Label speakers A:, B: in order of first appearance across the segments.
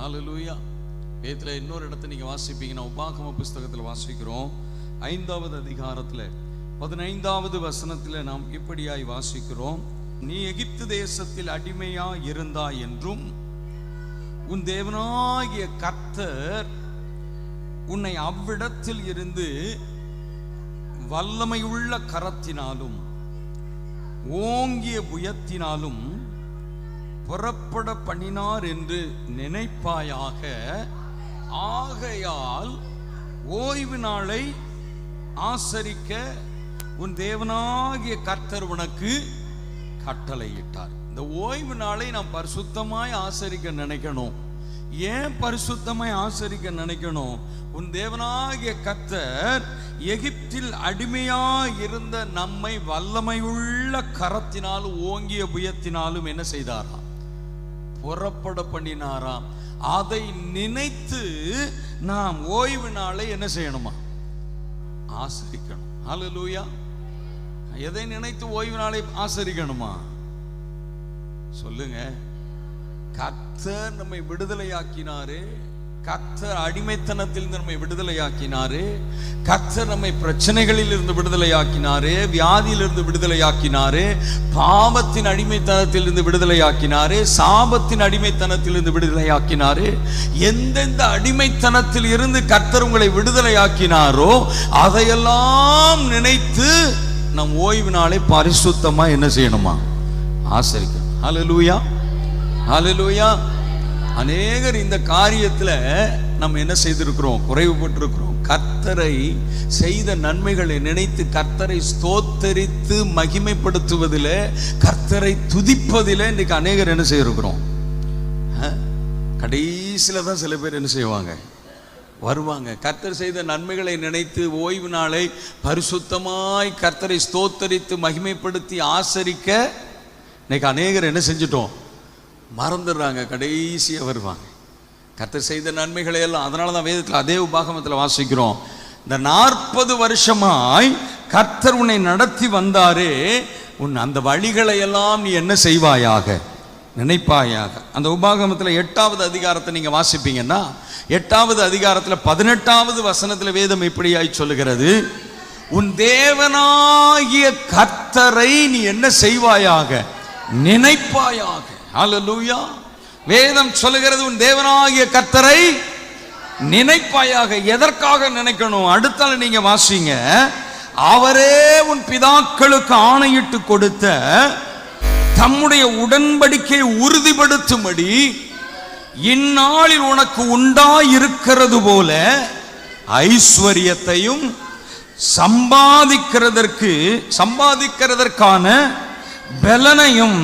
A: Hallelujah வேதத்தில் இன்னொரு இடத்தை நீங்க வாசிப்பீங்கன்னா உபாகம புஸ்தகத்தில் வாசிக்கிறோம். ஐந்தாவது அதிகாரத்தில் பதினைந்தாவது வசனத்தில் நாம் இப்படியாய் வாசிக்கிறோம். நீ எகிப்து தேசத்தில் அடிமையா இருந்தாய் என்றும் உன் தேவனாகிய கர்த்தர் உன்னை அவ்விடத்தில் இருந்து வல்லமையுள்ள கரத்தினாலும் ஓங்கிய புயத்தினாலும் புறப்பட பண்ணினார் என்று நினைப்பாயாக ஆகையால் ஓய்வு நாளை ஆசரிக்க உன் தேவனாகிய கர்த்தர் உனக்கு கட்டளையிட்டார். இந்த ஓய்வு நாளை நாம் பரிசுத்தமாய் ஆசரிக்க நினைக்கணும். ஏன் பரிசுத்தமாய் ஆசரிக்க நினைக்கணும்? உன் தேவனாகிய கர்த்தர் எகிப்தில் அடிமையாக இருந்த நம்மை வல்லமையுள்ள கரத்தினாலும் ஓங்கிய புயத்தினாலும் என்ன செய்தாராம் புறப்பட பண்ணினாராம். அதை நினைத்து நாம் ஓய்வு நாளை என்ன செய்யணுமா? ஆசரிக்கணும். ஹalleluya எதை நினைத்து ஓய்வு நாளை ஆசரிக்கணுமா? சொல்லுங்க. கர்த்தர் நம்மை விடுதலையாக்கினாரு. கர்த்தர் அடிமைத்தனத்தில் நம்மை விடுதலையாக்கினாரு. கர்த்தர் நம்மை பிரச்சனைகளில் இருந்து விடுதலையாக்கினாரு. வியாதியிலிருந்து விடுதலையாக்கினாரு. பாவத்தின் அடிமைத்தனத்தில் இருந்து விடுதலையாக்கினாரு. சாபத்தின் அடிமைத்தனத்தில் இருந்து விடுதலையாக்கினாரு. எந்தெந்த அடிமைத்தனத்தில் இருந்து கர்த்தர் உங்களை விடுதலையாக்கினாரோ அதையெல்லாம் நினைத்து நம் ஓய்வு நாளை பரிசுத்தமா என்ன செய்யணுமா? ஆசரிக்கணும். ஹலலூயா ஹலலூயா அநேகர் இந்த காரியத்தில் நம்ம என்ன செய்திருக்கிறோம்? குறைவுபட்டிருக்கிறோம். கர்த்தரை செய்த நன்மைகளை நினைத்து கர்த்தரை ஸ்தோத்தரித்து மகிமைப்படுத்துவதில் கர்த்தரை துதிப்பதில் இன்னைக்கு அநேகர் என்ன செய்திருக்கிறோம்? கடைசியில் தான் சில பேர் என்ன செய்வாங்க? வருவாங்க. கர்த்தர் செய்த நன்மைகளை நினைத்து ஓய்வு நாளை பரிசுத்தமாய் கர்த்தரை ஸ்தோத்தரித்து மகிமைப்படுத்தி ஆசரிக்க இன்னைக்கு அநேகர் என்ன செஞ்சிட்டோம்? மறந்துடுறாங்க கடைசியாக வருவாங்க. கத்தர் செய்த நன்மைகளை எல்லாம் அதனால தான் வேதத்தில் அதே உபாகமத்தில் வாசிக்கிறோம். இந்த நாற்பது வருஷமாய் கர்த்தர் உன்னை நடத்தி வந்தாரே உன் அந்த வழிகளை எல்லாம் நீ என்ன செய்வாயாக? நினைப்பாயாக. அந்த உபாகமத்தில் எட்டாவது அதிகாரத்தை நீங்கள் வாசிப்பீங்கன்னா எட்டாவது அதிகாரத்தில் பதினெட்டாவது வசனத்தில் வேதம் இப்படியாய் சொல்லுகிறது. உன் தேவனாகிய கர்த்தரை நீ என்ன செய்வாயாக? நினைப்பாயாக. ஹalleluya. வேதம் சொல்லுகிறது உன் தேவனாகிய கர்த்தரை நினைப்பாயாக எதற்காக நினைக்கணும்? அடுத்தால நீங்க வாசிங்க. அவரே உன் பிதாக்களுக்கு ஆணையிட்டு கொடுத்த தம்முடைய உடன்படிக்கை உறுதிப்படுத்தும்படி இந்நாளில் உனக்கு உண்டாயிருக்கிறது போல ஐஸ்வர்யத்தையும் சம்பாதிக்கிறதற்கு சம்பாதிக்கிறதற்கான பலனையும்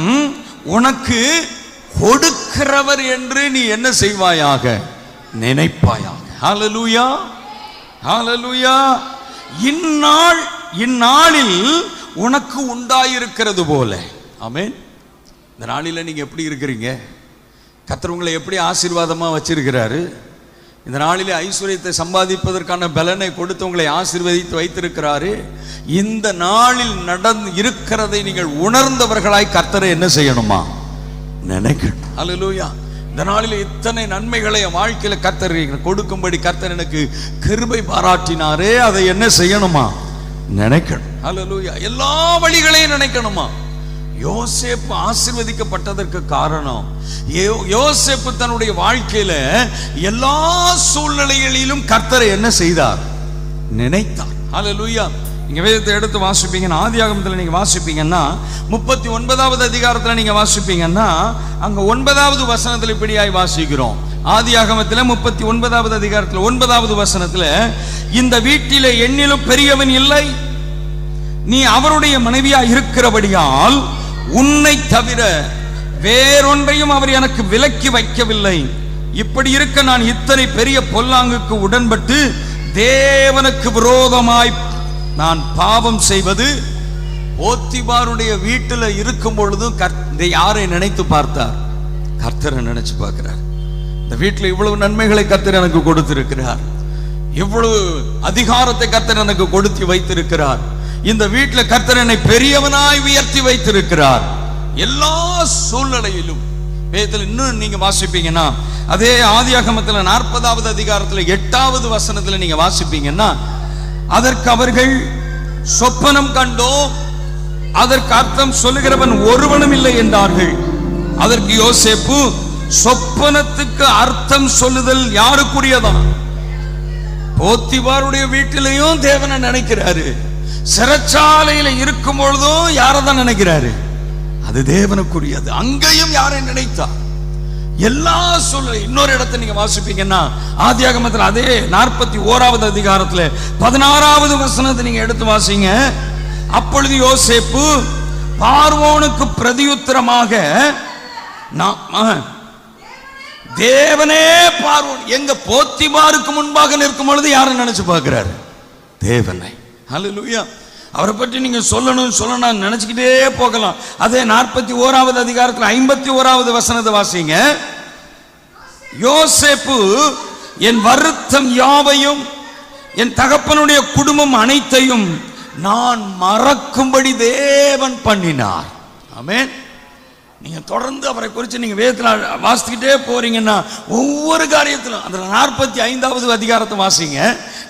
A: உனக்கு கொடுக்கிறவர் என்று நீ என்ன செய்வாயாக? நினைப்பாயாக. ஹாலலூயா ஹாலலூயா இந்நாள் இந்நாளில் உனக்கு உண்டாயிருக்கிறது போல. ஆமேன் இந்த நாளில் நீங்கள் எப்படி இருக்கிறீங்க? கர்த்தர் உங்களை எப்படி ஆசீர்வாதமாக வச்சிருக்கிறாரு? இந்த நாளிலே ஐஸ்வர்யத்தை சம்பாதிப்பதற்கான பலனை கொடுத்து உங்களை ஆசீர்வதித்து வைத்திருக்கிறாரு. இந்த நாளில் நடந்து இருக்கிறதை நீங்கள் உணர்ந்தவர்களாய் கர்த்தரை என்ன செய்யணுமா? நினைக்கணும். அல்லேலூயா இந்த நாளில் இத்தனை நன்மைகளை என் வாழ்க்கையில கர்த்தர் கொடுக்கும்படி கர்த்தர் எனக்கு கிருபை பாராட்டினாரே அதை என்ன செய்யணுமா? நினைக்கணும். அல்லேலூயா எல்லா வழிகளையும் நினைக்கணுமா? யோசேப்பு ஆசிர்வதிக்கப்பட்டதற்கு காரணம் யோ- யோசேப்பு தன்னுடைய வாழ்க்கையில எல்லா சூழ்நிலைகளிலும் கர்த்தரை என்ன செய்தார்? நினைத்தார். லூயா நீங்க வேதத்தை எடுத்து வாசிப்பீங்கன்னா ஆதியாகமத்தில் நீங்க வாசிப்பீங்கன்னா முப்பத்தி ஒன்பதாவது அதிகாரத்தில் நீங்க வாசிப்பீங்கன்னா அங்க ஒன்பதாவது வசனத்தில் இப்படியாய் வாசிக்கிறோம். ஆதி ஆகமத்தில் முப்பத்தி ஒன்பதாவது அதிகாரத்தில் ஒன்பதாவது வசனத்தில் இந்த வீட்டிலே எண்ணிலும் பெரியவன் இல்லை. நீ அவருடைய மனைவியா இருக்கிறபடியால் உன்னை தவிர வேறொன்றையும் அவர் எனக்கு விலக்கி வைக்கவில்லை. இப்படி இருக்க நான் இத்தனை பெரிய பொல்லாங்குக்கு உடன்பட்டு தேவனுக்கு விரோதமாய் நான் பாவம் செய்வது ஓத்திபாருடைய வீட்டில் இருக்கும் பொழுதும் இதை யாரை நினைத்து பார்த்தார்? கர்த்தரை நினைச்சு பார்க்கிறார். இந்த வீட்டில் இவ்வளவு நன்மைகளை கர்த்தர் எனக்கு கொடுத்திருக்கிறார். இவ்வளவு அதிகாரத்தை கர்த்தர் எனக்கு கொடுத்து வைத்திருக்கிறார். இந்த வீட்டில் கர்த்தர் என்னை பெரியவனாய் உயர்த்தி வைத்திருக்கிறார். எல்லா சூழ்நிலையிலும். வேதத்தில் இன்னும் நீங்க வாசிப்பீங்கன்னா அதே ஆதியாகமத்தில் நாற்பதாவது அதிகாரத்துல எட்டாவது வசனத்துல நீங்க வாசிப்பீங்கன்னா அதற்கு அவர்கள் சொப்பனம் கண்டோம். அதற்கு அர்த்தம் சொல்லுகிறவன் ஒருவனும் இல்லை என்றார்கள். அதற்கு யோசேப்பு சொப்பனத்துக்கு அர்த்தம் சொல்லுதல் யாருக்குரியதான் போத்திவாருடைய வீட்டிலையும் தேவனை நினைக்கிறாரு. சிறைச்சாலையில இருக்கும் பொழுதும் யாரதான் நினைக்கிறாரு? அது தேவனுக்குரியது. அங்கேயும் யாரை நினைத்தா? எல்லா சொல்ல இன்னொரு இடத்தை நீங்க வாசிப்பீங்கன்னா ஆதியாகமத்தில் அதே நாற்பத்தி ஓராவது அதிகாரத்துல பதினாறாவது வசனத்தை நீங்க எடுத்து வாசிங்க. அப்பொழுது யோசேப்பு பார்வோனுக்கு பிரதியுத்தரமாக நான் தேவனே பார்வோன். எங்க போத்திபாருக்கு முன்பாக நிற்கும் பொழுது யாரை நினைச்சு பார்க்கிறாரு? தேவனை. ஹalleluya அவரை பற்றி நீங்கள் சொல்லணும் சொல்லணும் நினச்சிக்கிட்டே போகலாம். அதே நாற்பத்தி ஓராவது அதிகாரத்தில் ஐம்பத்தி ஓராவது வசனத்தை வாசிங்க. யோசேப்பு என் வருத்தம் யாவையும் என் தகப்பனுடைய குடும்பம் அனைத்தையும் நான் மறக்கும்படி தேவன் பண்ணினார். ஆமேன். நீங்கள் தொடர்ந்து அவரை குறித்து நீங்கள் வேதத்தில் வாசித்துக்கிட்டே போறீங்கன்னா ஒவ்வொரு காரியத்திலும் அந்த நாற்பத்தி ஐந்தாவது அதிகாரத்தை வாசிங்க.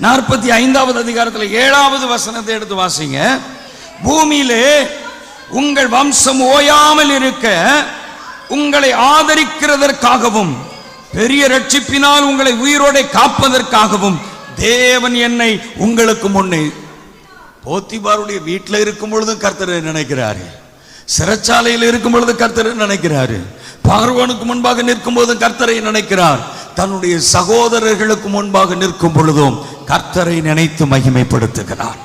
A: நாற்பத்தி ஐந்தாவது அதிகாரத்தில் ஏழாவது வசனத்தை எடுத்து வாசிங்க. பூமியிலே உங்கள் வம்சம் ஓயாமல் இருக்க உங்களை ஆதரிக்கிறதற்காகவும் பெரிய ரட்சிப்பினால் உங்களை உயிரோடை காப்பதற்காகவும் தேவன் என்னை உங்களுக்கு முன்னே போத்திபாருடைய வீட்டில் இருக்கும் பொழுதும் கர்த்தரை நினைக்கிறாரு. சிறைச்சாலையில் இருக்கும் பொழுது கர்த்தரை நினைக்கிறாரு? பார்வனுக்கு முன்பாக நிற்கும் போதும் கர்த்தரை நினைக்கிறார். தன்னுடைய சகோதரர்களுக்கு முன்பாக நிற்கும் பொழுதும் கர்த்தரை நினைத்து மகிமைப்படுத்துகிறார்.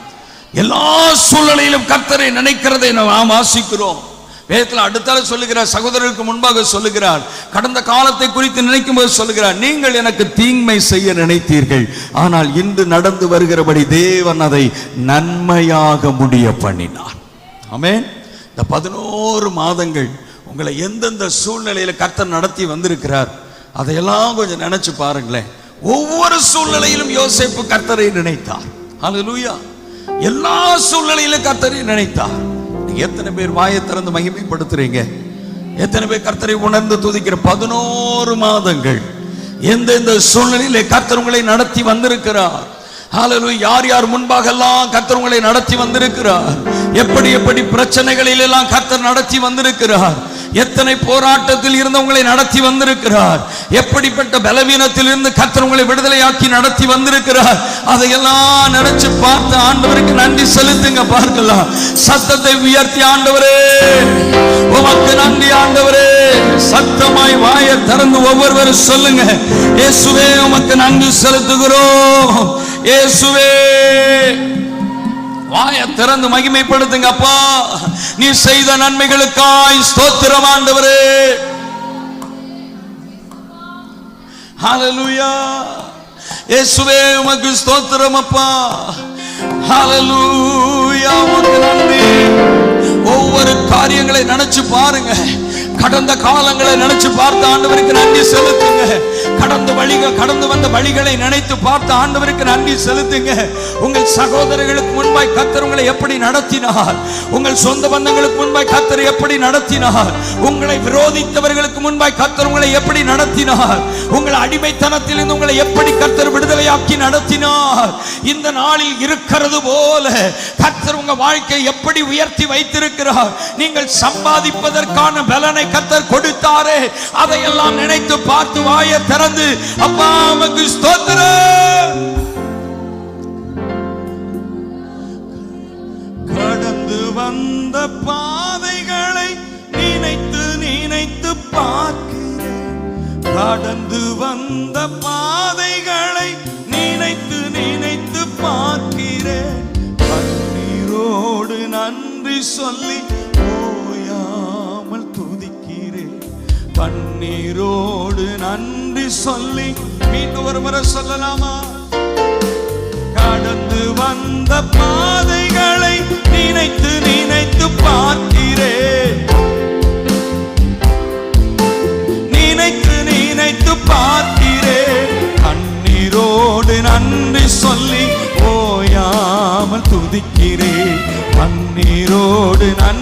A: எல்லா சூழ்நிலையிலும் கர்த்தரை நினைக்கிறதை நாம் ஆசிக்கிறோம். வேதத்தில் அடுத்தால சொல்லுகிறார் சகோதரருக்கு முன்பாக சொல்லுகிறார் கடந்த காலத்தை குறித்து நினைக்கும் போது சொல்லுகிறார் நீங்கள் எனக்கு தீமை செய்ய நினைத்தீர்கள் ஆனால் இன்று நடந்து வருகிறபடி தேவன் அதை நன்மையாக முடிய பண்ணினார் ஆமேன். இந்த பதினோரு மாதங்கள் உங்களை எந்தெந்த சூழ்நிலையில கர்த்தர் நடத்தி வந்திருக்கிறார் அதையெல்லாம் கொஞ்சம் நினைச்சு பாருங்களேன். ஒவ்வொரு சூழ்நிலையிலும் யோசிப்பு கர்த்தரை நினைத்தார். அலலூயா எல்லா சூழ்நிலையிலும் கர்த்தரை நினைத்தார். எத்தனை பேர் வாயை திறந்து மகிமைப்படுத்துறீங்க? எத்தனை பேர் கர்த்தரை உணர்ந்து துதிக்கிற பதினோரு மாதங்கள் எந்தெந்த சூழ்நிலையிலே கர்த்தர் உங்களை நடத்தி வந்திருக்கிறார்? யார் யார் முன்பாக எல்லாம் கர்த்தர் உங்களை நடத்தி வந்திருக்கிறார்? எப்படி எப்படி பிரச்சனைகளில் எல்லாம் கர்த்தர் நடத்தி வந்திருக்கிறார்? எத்தனை போராட்டத்தில் இருந்தவங்களை நடத்தி வந்திருக்கிறார்? எப்படிப்பட்ட பலவீனத்தில் இருந்து கர்த்தர் உங்களை விடுதலையாக்கி நடத்தி வந்திருக்கிறார்? அதையெல்லாம் நினைச்சு பார்த்து ஆண்டவருக்கு நன்றி செலுத்துங்க பார்க்கலாம் சத்தத்தை உயர்த்தி ஆண்டவரே. உமக்கு நன்றி ஆண்டவரே. சத்தமாய் வாயை திறந்து ஒவ்வொருவரும் சொல்லுங்க. இயேசுவே உமக்கு நன்றி செலுத்துகிறோம். இயேசுவே. வாயை திறந்து மகிமைப்படுத்துங்க அப்பா. நீ செய்த நன்மைகளுக்காய் ஸ்தோத்திரம் ஆண்டவரே. ஹalleluya இயேசுவே உமக்கு ஸ்தோத்திரம் அப்பா. ஹalleluya உமக்கு நன்றி. ஒவ்வொரு காரியங்களை நினைச்சு பாருங்க. கடந்த காலங்களை நினைச்சு பார்த்த ஆண்டவருக்கு நன்றி செலுத்துங்க. கடந்து வழிகள் கடந்து வந்த வழிகளை நினைத்து பார்த்து ஆண்டவருக்கு நன்றி செலுத்துங்க. உங்கள் சகோதரர்களுக்கு முன்பாய் கத்தர் உங்களை எப்படி நடத்தினார்? உங்கள் சொந்த பந்தங்களுக்கு முன்பாய் கத்தர் எப்படி நடத்தினார்? உங்களை விரோதித்தவர்களுக்கு முன்பாய் கத்தர் உங்களை எப்படி நடத்தினார்? உங்கள் அடிமைத்தனத்திலிருந்து உங்களை எப்படி கத்தர் விடுதலையாக்கி நடத்தினார்? இந்த நாளில் இருக்கிறது போல கத்தர் உங்க வாழ்க்கையை எப்படி உயர்த்தி வைத்திருக்கிறார்? நீங்கள் சம்பாதிப்பதற்கான பலனை கத்தர் கொடுத்தாரே. அதையெல்லாம் நினைத்து பார்த்து வாயத்தை திறந்து அப்பா உமக்கு ஸ்தோத்திரம். சொல்லி மீண்டும் ஒரு முறை சொல்லலாமா? கடந்து வந்த பாதைகளை நினைத்து நினைத்து பார்க்கிறேன் நினைத்து நினைத்து பார்க்கிறேன் கண்ணீரோடு நன்றி சொல்லி ஓயாமல் துதிக்கிறேன் கண்ணீரோடு நன்றி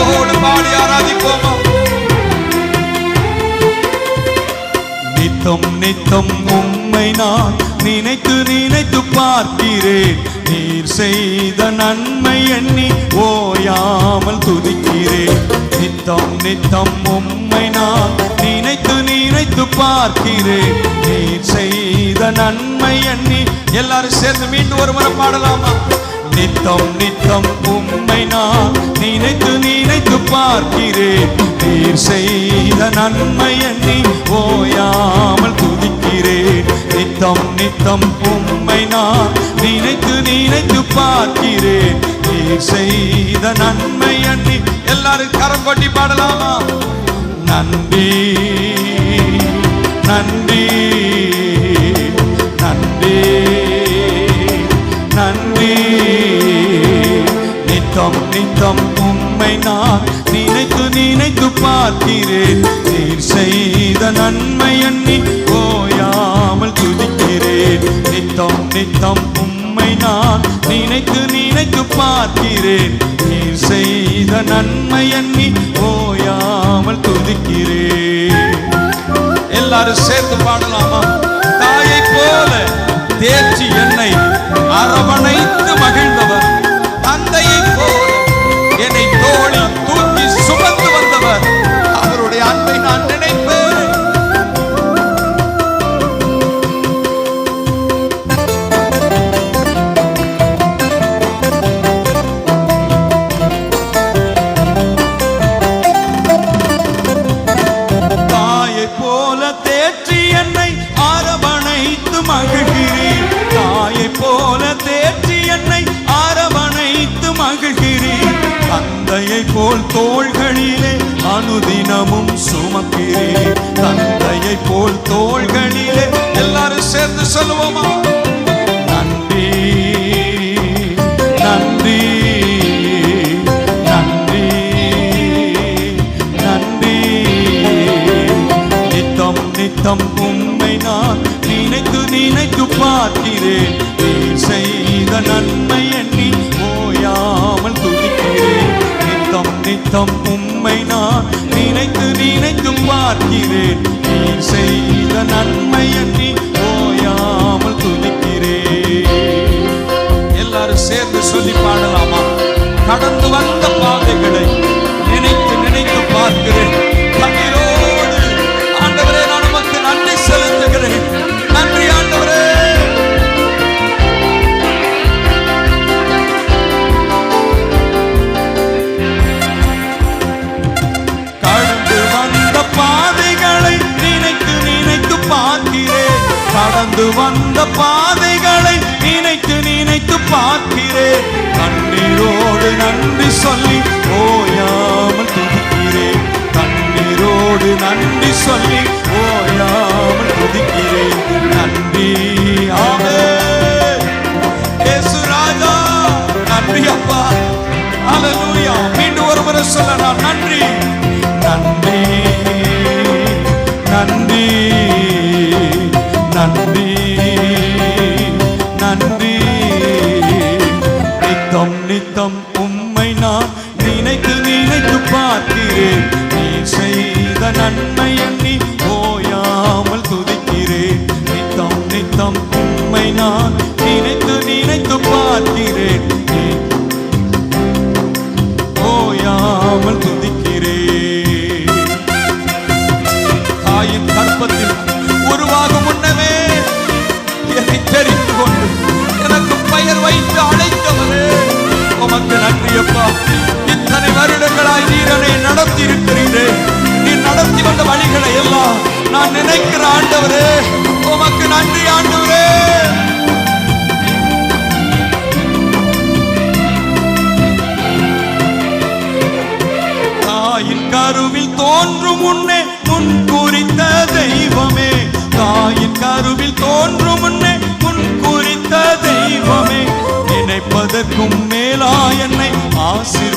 A: கருத்தோடு பாடி ஆராதிப்போமா? நித்தம் நித்தம் உம்மை நான் நினைத்து நினைத்து பார்க்கிறேன். நீர் செய்த நன்மை எண்ணி ஓயாமல் துதிக்கிறேன். நித்தம் நித்தம் உம்மை நான் நினைத்து நினைத்து பார்க்கிறேன். நீர் செய்த நன்மை எண்ணி எல்லாரும் சேர்ந்து மீண்டும் ஒரு முறை பாடலாமா? நித்தம் நித்தம் உம்மை நான் நினைத்து நினைத்து பார்க்கிறேன். நீர் செய்த நன்மை எண்ணி ஓயாமல் துதிக்கிறேன். நித்தம் நித்தம் உம்மை நான் நினைத்து நினைத்து பார்க்கிறேன். நீர் செய்த நன்மை எண்ணி எல்லாரும் கரம் கொட்டி பாடலாமா? நன்றி நன்றி. நித்தம் நித்தம் உம்மை நான் நினைத்து நினைத்து பார்க்கிறேன். நீர் செய்த நன்மை எண்ணி ஓயாமல் துதிக்கிறேன். நித்தம் நித்தம் உம்மை நான் நினைத்து நினைத்து பார்க்கிறேன். நீர் செய்த நன்மை எண்ணி ஓயாமல் துதிக்கிறேன். எல்லாரும் சேர்ந்து பாடலாமா? தாயை போல தேர்ச்சி என்னை அரவணைத்து மகிழ்ந்தவர்.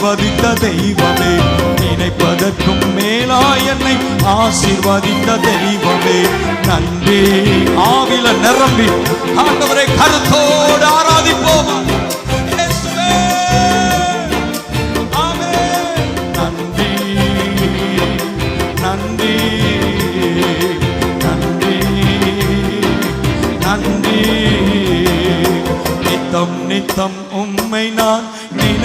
A: ஆசீர்வதித்த தெய்வமே நினைப்பதற்கும் மேலா என்னை ஆசீர்வதித்த தெய்வமே. நன்றி ஆவில நிரம்பி ஆண்டவரை கருத்தோடு ஆராதிப்போம். நன்றி நன்றி நன்றி நித்தம் உம்மை நான்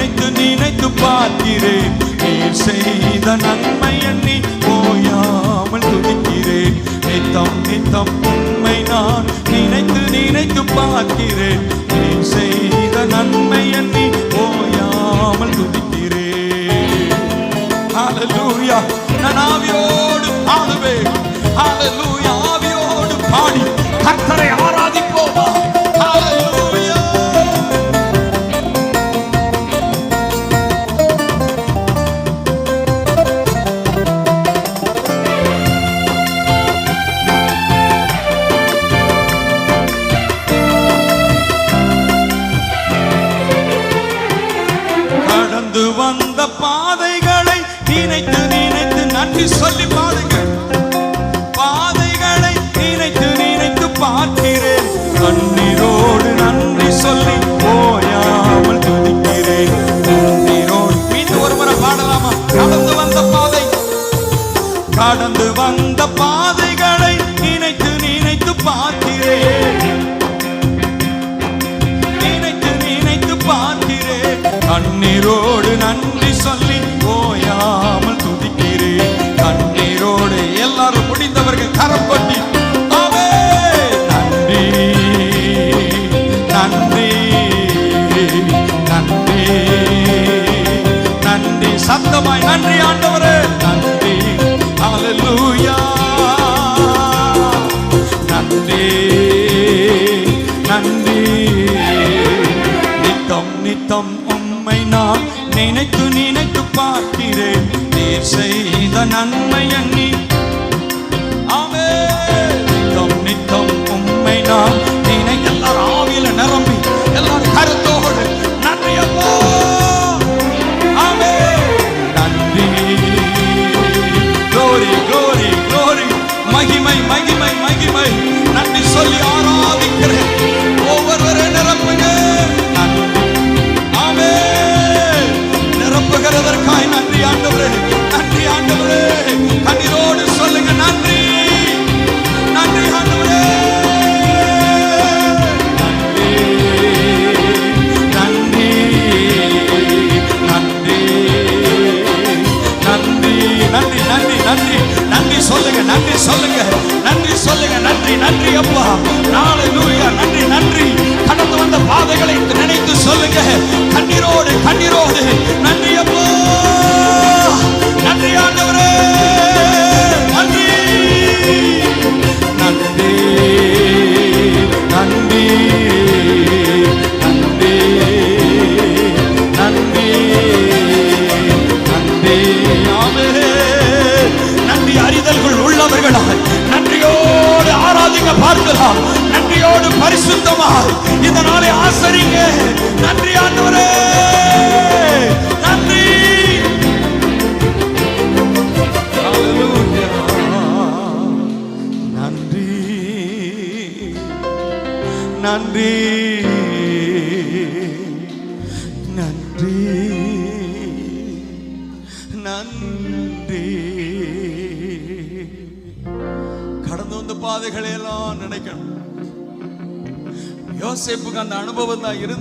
A: நினைத்து நினைத்து பார்க்கிறேன். நீர் செய்த நன்மை எண்ணி போயாமல் துடிக்கிறேன் நித்தம் நித்தம் உண்மை நான் நினைத்து நினைத்து பார்க்கிறேன். நீர் செய்த நன்மை எண்ணி போயாமல் துடிக்கிறேன் நான் ஆவியோடு ஆளுவேன்.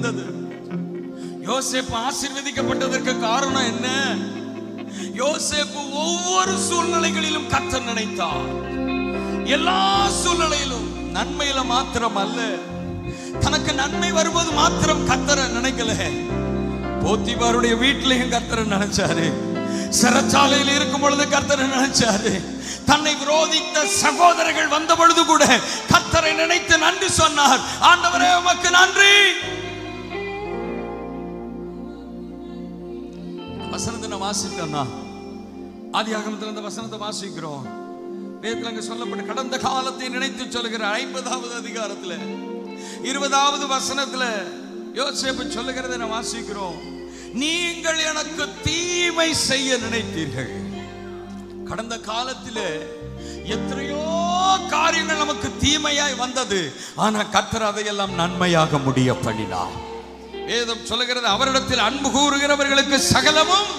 A: இருந்தது. யோசேப்பு ஆசிர்வதிக்கப்பட்டதற்கு காரணம் என்ன? யோசேப்பு ஒவ்வொரு சூழ்நிலைகளிலும் கத்த நினைத்தார். எல்லா சூழ்நிலையிலும் நன்மையில மாத்திரம் அல்ல. தனக்கு நன்மை வருவது மாத்திரம் கத்தர நினைக்கல. போத்திபாருடைய வீட்டிலையும் கத்தர நினைச்சாரு. சிறச்சாலையில் இருக்கும் பொழுது கர்த்தரை நினைச்சாரு. தன்னை விரோதித்த சகோதரர்கள் வந்த பொழுது கூட கத்தரை நினைத்து நன்றி சொன்னார். ஆண்டவரே உமக்கு நன்றி. வசனத்தை நான் வாசித்தோம்னா ஆதி ஆகமத்தில் அந்த வசனத்தை வாசிக்கிறோம். வேதத்தில் அங்கே சொல்லப்பட்ட கடந்த காலத்தை நினைத்து சொல்லுகிற ஐம்பதாவது அதிகாரத்தில் இருபதாவது வசனத்தில் யோசேப்பு சொல்லுகிறத நான் வாசிக்கிறோம். நீங்கள் எனக்கு தீமை செய்ய நினைத்தீர்கள். கடந்த காலத்தில் எத்தனையோ காரியங்கள் நமக்கு தீமையாய் வந்தது. ஆனா கத்தர் அதையெல்லாம் நன்மையாக முடிய பண்ணினார் வேதம் சொல்லுகிறது அவரிடத்தில் அன்பு கூறுகிறவர்களுக்கு சகலமும்.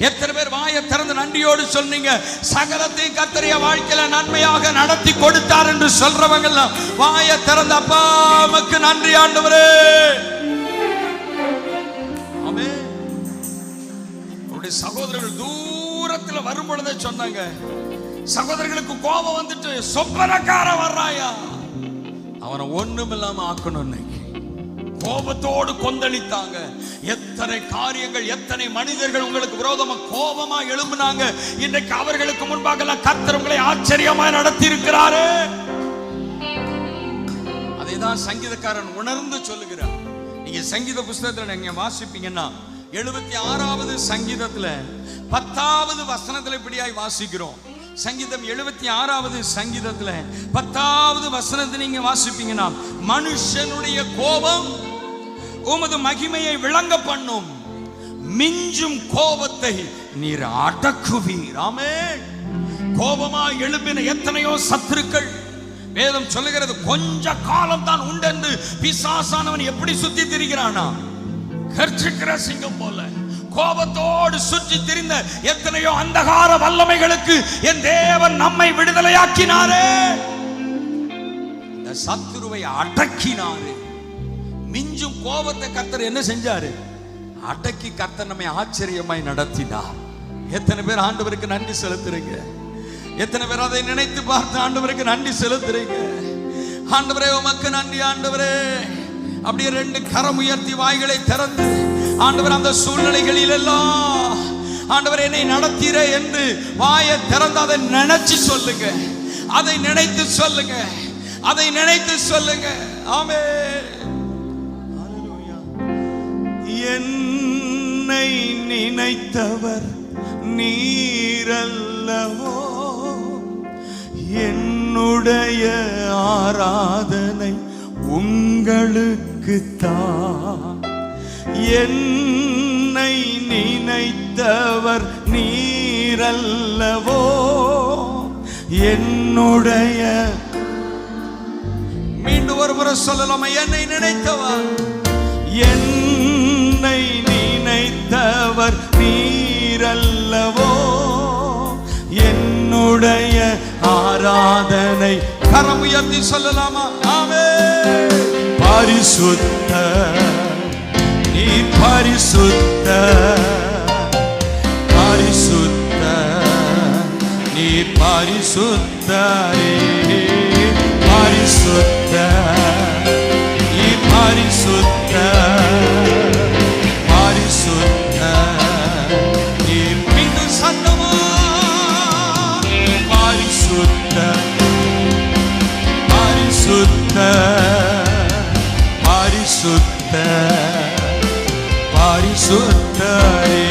A: எத்தனை பேர் வாயை திறந்து நன்றியோடு சொன்னீங்க சகலத்தை கத்தரிய வாழ்க்கையில நன்மையாக நடத்தி கொடுத்தார் என்று சொல்றவங்க எல்லாம் வாயை திறந்த அப்பாமுக்கு நன்றி ஆண்டவரே. ஆமென். அவருடைய சகோதரர்கள் தூரத்துல வரும் பொழுதே சொன்னாங்க சகோதரர்களுக்கு கோபம் வந்துட்டு சொப்பனக்கார வர்றாயா? அவனை ஒண்ணும் இல்லாம ஆக்கணும் இன்னைக்கு. கோபத்தோடு கொந்தளித்தாங்க. எத்தனை காரியங்கள் எத்தனை மனிதர்கள் உங்களுக்கு விரோதமா கோபமா எழும்புனாங்க. இன்றைக்கு அவர்களுக்கு முன்பாக எல்லாம் கர்த்தர் உங்களை ஆச்சரியமா நடத்தி இருக்கிறாரு அதை தான் சங்கீதக்காரன் உணர்ந்து சொல்லுகிறார் நீங்க சங்கீத புஸ்தகத்துல நீங்க வாசிப்பீங்கன்னா எழுபத்தி ஆறாவது சங்கீதத்துல பத்தாவது வசனத்துல இப்படியாய் வாசிக்கிறோம். சங்கீதம் எழுபத்தி ஆறாவது சங்கீதத்துல பத்தாவது வசனத்தை நீங்க வாசிப்பீங்கன்னா மனுஷனுடைய கோபம் உமது மகிமையை விளங்க பண்ணும். மிஞ்சும் கோபத்தை நீர் அடக்குவீர். கோபமா எழும்பின எத்தனையோ சத்துருக்கள். வேதம் சொல்லுகிறது கொஞ்ச காலம் தான் உண்டென்று பிசாசானவன் எப்படி சுத்தி திரிகிறானா? கர்ச்சிக்கிற சிங்கம் போல. கோபத்தோடு சுற்றி திரிந்த எத்தனையோ அந்தகார வல்லமைகளுக்கு என் தேவன் நம்மை விடுதலையாக்கினாரே. இந்த சத்துருவை அடக்கினாரே. மிஞ்சும் கோபத்தை கர்த்தர் என்ன செஞ்சாரு? அடக்கி கர்த்தர் நம்மை ஆச்சரியமாய் நடத்தினார். எத்தனை பேர் ஆண்டவருக்கு நன்றி செலுத்துறீங்க? எத்தனை பேர் அதை நினைத்து பார்த்து ஆண்டவருக்கு நன்றி செலுத்துறீங்க? ஆண்டவரே உமக்கு நன்றி ஆண்டவரே. அப்படியே ரெண்டு கரம் உயர்த்தி வாய்களை திறந்து ஆண்டவர் அந்த சூழ்நிலைகளில் எல்லாம் ஆண்டவர் என்னை நடத்தீரே என்று வாயை திறந்து அதை நினைச்சு சொல்லுங்க. அதை நினைத்து சொல்லுங்க. அதை நினைத்து சொல்லுங்க. ஆமே என்னை நினைத்தவர் நீரல்லவோ? என்னுடைய ஆராதனை உங்களுக்கு தான். என்னை நினைத்தவர் நீரல்லவோ? என்னுடைய மீண்டும் ஒரு முறை சொல்லலாமா? என்னை நினைத்தவர். என்னை நினைத்தவர் நீரல்லவோ? என்னுடைய ஆராதனை கரம் உயர்த்தி சொல்லலாமா? ஆமே. பரிசுத்த நீ பரிசுத்த பரிசுத்த நீ பரிசுத்தரே. பரிசுத்த நீ பரிசுத்த பரிசுத்த. பரிசுத்த பரிசுத்தரே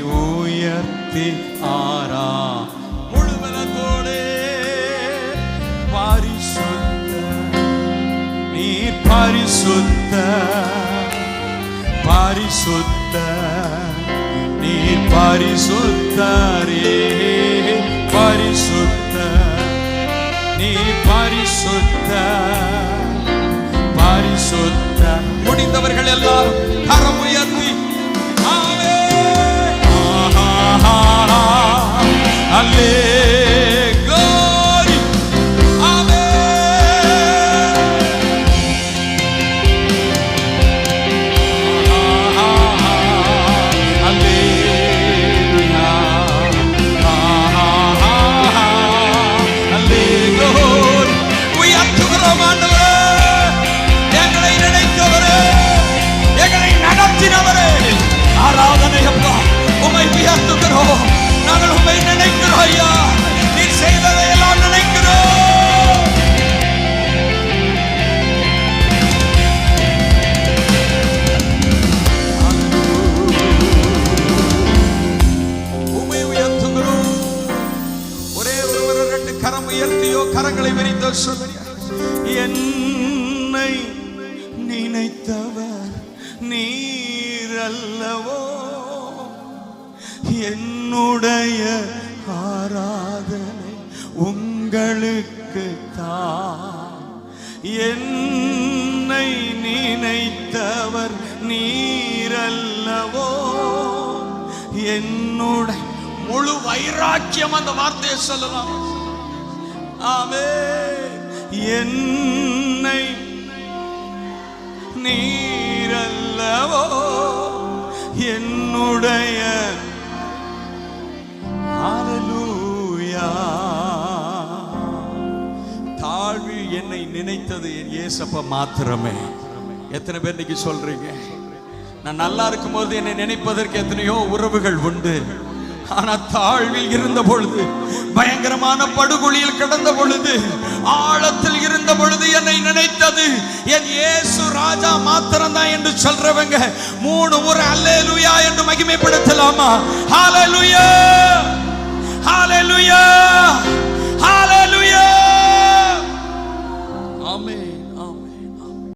A: உயர்த்தி ஆரா. முழுவலத்தோடே பரிசுத்த நீர் பரிசுத்த பரிசுத்த நீர் பரிசுத்தரே. பரிசுத்த நீ பரிசுத்த பரிசுத்த. முடிந்தவர்கள் எல்லாரும் கரம் அல்லே glory. என்னுடைய முழு வைராக்கியம் அந்த வார்த்தையை சொல்லலாம் ஆமே என்னை நீரல்லவோ? என்னுடைய தாழ்வு என்னை நினைத்தது என் ஏசப்ப மாத்திரமே. எத்தனை பேர் இன்னைக்கு சொல்றீங்க? நான் நல்லா இருக்கும்போது என்னை நினைப்பதற்கு எத்தனையோ உறவுகள் உண்டு. ஆனா தாழ்வில் இருந்த பொழுது பயங்கரமான படுகொலியில் கிடந்த பொழுது ஆழத்தில் இருந்த பொழுது என்னை நினைத்தது என் இயேசு ராஜா மாத்திரம்தான் என்று சொல்றவங்க மூணு முறை அல்லேலுயா என்று மகிமைப்படுத்தலாமா? ஹalleluya! ஹalleluya! ஹalleluya! ஆமென்.